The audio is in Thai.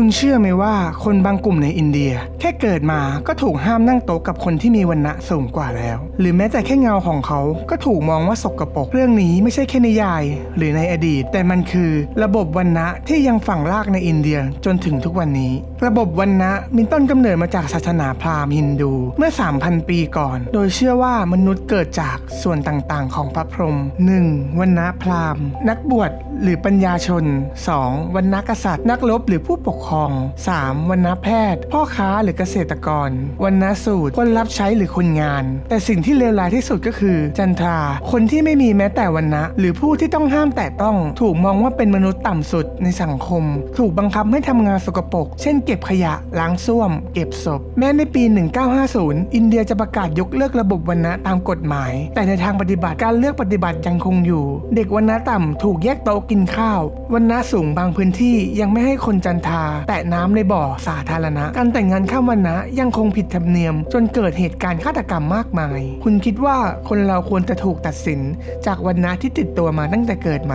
คุณเชื่อไหมว่าคนบางกลุ่มในอินเดีย แค่เกิดมาก็ถูกห้ามนั่งโต๊ะกับคนที่มีวันณะสูงกว่าแล้ว หรือแม้แต่แค่เงาของเขาก็ถูกมองว่าสกปรกเรื่องนี้ไม่ใช่แค่นิยาย หรือในอดีต แต่มันคือระบบวันณะที่ยังฝังรากในอินเดียจนถึงทุกวันนี้ ระบบวันณะมีต้นกำเนิดมาจากศาสนาพราหมณ์ฮินดูเมื่อ 3,000 ปีก่อน โดยเชื่อว่ามนุษย์เกิดจากส่วนต่างๆ ของพระพรหม 1. วันณะพราหมณ์ นักบวชหรือปัญญาชน 2. วันณะกษัตริย์ นักรบหรือผู้ปกครอง 3. วันณะแพทย์ พ่อค้าหรือเกษตรกร วันณะสูตรคนรับใช้หรือคนงาน แต่สิ่งที่เลวร้ายที่สุดก็คือ จันทรา คนที่ไม่มีแม้แต่วันณะหรือผู้ที่ต้องห้ามแต่ต้อง ถูกมองว่าเป็นมนุษย์ต่ำสุดในสังคม ถูกบังคับให้ทำงานสกปรกเช่นเก็บขยะล้างส้วม เก็บศพ แม้ในปี 1950 อินเดียจะประกาศยกเลิกระบบวันณะตามกฎหมาย แต่ในทางปฏิบัติการเลือกปฏิบัติยังคงอยู่ เด็กวันณะต่ำถูกแยกโต๊ะกินข้าว วันณะสูงบางพื้นที่ยังไม่ให้คนจันทราแตะน้ำในบ่อสาธารณะ การแต่งงานข้ามวันนะยังคงผิดธรรมเนียม จนเกิดเหตุการณ์ฆาตกรรมมากมาย คุณคิดว่าคนเราควรจะถูกตัดสิน จากวันนะที่ติดตัวมาตั้งแต่เกิดไหม